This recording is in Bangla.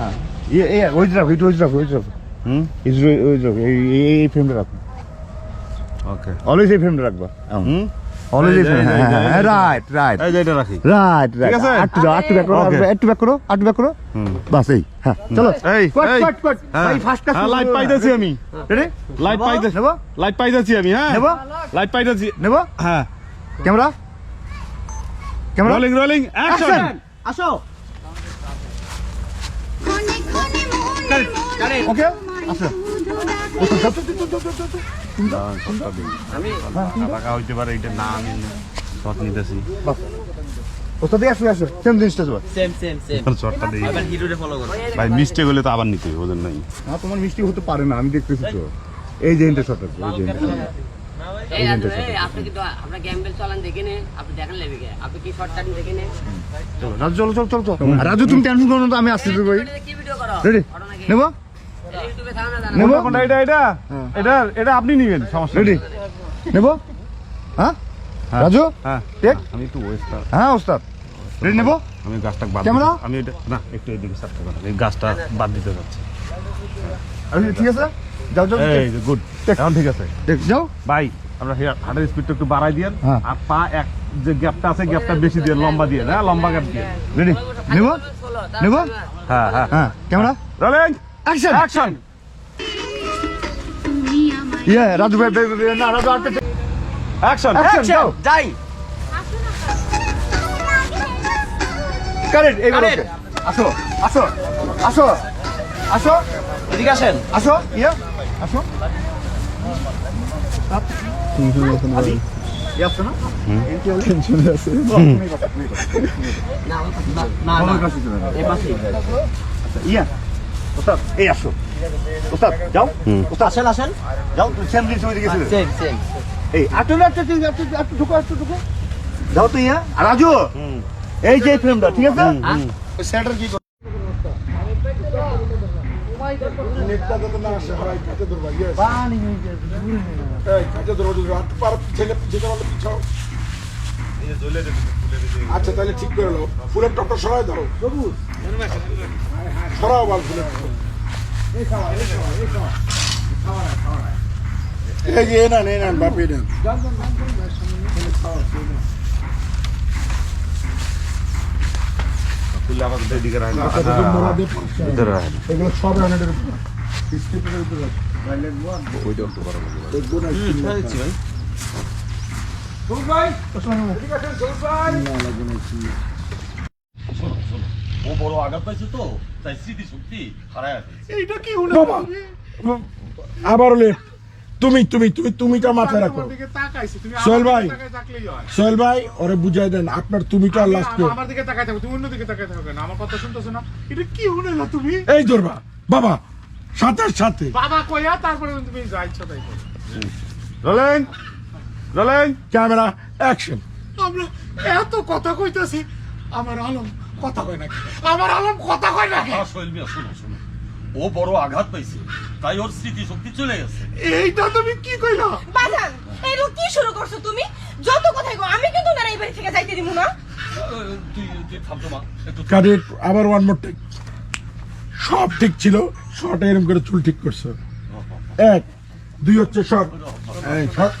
হ্যাঁ। এই ওই যে রাখো ওই যে রাখো ওই যে রাখো। হুম? এই ওই যে রাখো এই ফ্রেমটা রাখো। ওকে অলওয়েজ এই ফ্রেমটা রাখবা। হুম? অলওয়েজ এই ফ্রেম এই যে, এই যে। রাইট রাইট এই যে এটা রাখি। রাইট যাও ব্যাক করো. একটু ব্যাক করো একটু ব্যাক করো। বাস এই হ্যাঁ চলো। এই কট কট কট হ্যাঁ। ভাই ফার্স্ট কাজ হ্যাঁ, লাইট পাইতেছি আমি। রেডি লাইট পাইতেছি। নেব লাইট পাইতেছি আমি হ্যাঁ। নেব লাইট পাইতেছি। নেব হ্যাঁ। Camera camera rolling rolling action আসো। ওকে ওকে টাকা হইতে পারে এটা না আমি শট নিতেছি ওস্তাদ আসো আসো সেম জিনিসটা যাবে সেম সেম সেম শটটা দিই এবার হিরোরে ফলো করো ভাই মিস্টেক হলে তো আবার নিতে হবে ওদের নাই না তোমার মিষ্টি হতে পারে না আমি দেখতেছি তো এই যে ইন্টার শট আছে এই যে রাজু, চলো চলো চলো চলো রাজু তুমি টেনশন করো না আমি আসছি তো ভাই রেডি নেব নেব? কোনটা এটা এটা? হ্যাঁ। এটা এটা আপনি নিবেন সমস্যা রেডি নেব? হ্যাঁ? রাজু? হ্যাঁ। টেক আমি একটু ওয়েস্ট হ্যাঁ ওস্তাদ। রেডি নেব? আমি গাছটা বাদ ক্যামেরা? আমি এটা না একটু এদিকে এই গাছটা বাদ দিতে যাচ্ছি। আমি ঠিক আছে। যাও যাও। এই গুড এখন ঠিক আছে। টেক যাও। ভাই আমরা হেয়ার হার্টের স্পিডটা একটু বাড়াই হ্যাঁ। আর পা এক যে গ্যাপটা আছে গ্যাপটা বেশি দিয়ে লম্বা দিয়ে হ্যাঁ লম্বা গ্যাপ দিয়ে। রেডি নেব? নেব? হ্যাঁ হ্যাঁ। হ্যাঁ ক্যামেরা? রোলিং অ্যাকশন অ্যাকশন ইয়ে রাজু ভাই না রাজু আর অ্যাকশন অ্যাকশন যাও যাই কারেন্ট এইবার. ওকে আসো আসো আসো আসো এদিকে আসেন আসো ইয়ে আসো আদি ইয়ে ওস্তাদ এই আসো। ওস্তাদ যাও। ওস্তাদ আসেন আসেন। যাও তুমি সেম জিনিস ওইদিকে সেম সেম এই আটু না আটু আটু আটু ঢুকো আটু ঢুকো। যাও তো ইয়া রাজু এই যে ফ্রেমটা ঠিক আছে? সেটার কি আচ্ছা তাহলে ঠিক করে লো ফুলের টপটা সরাই ধরো সরাও বল ফুলের। এই যে নেন নেন বাপি নেন। রাখেন। এগুলো সব হান্ড্রেডের উপর। স্ক্রিপ্টের উপর আছে। দেখব না। ও বড় আঘাত পাইছে তো তাই স্মৃতি শক্তি হারায় আছে। বাবা, আবার তুমি তুমি তুমি তুমিটা মাথায় রাখো। সোহেল ভাই সোহেল ভাই ওরে বুঝাই দেন আপনার তুমিটা লাস্ট আমার দিকে তাকাই থাকো তুমি অন্য দিকে তাকাই থাকো কেন? আমার কথা শুনতেছো না? এটা কি শুনেলা তুমি? এই ধরবা বাবা সাথে সাথে। বাবা কইয়া তারপরে তুমি যা ইচ্ছা তাই রোলিং ক্যামেরা অ্যাকশন আমরা এত কথা কইতাছি আমার আলম কথা কয় নাকি? আমার আলম কথা কয় নাকি? আর সোহেল মিয়া শোনো শোনো। ও বড় আঘাত পাইছে তাই ওর স্মৃতি শক্তি চলে গেছে। এইটা তুমি কি কইলা? বাজান এরকম কি শুরু করছ তুমি? যত কথাই গো আমি কিন্তু না এই বাড়ি থেকে যাইতে দিব না। তুই তুই থামতো মা। একটু কারেক্ট আবার ওয়ান মোর টেক সব ঠিক ছিল শর্ট এরকম করে চুল ঠিক করছ। এক দুই হচ্ছে শর্ট এই শর্ট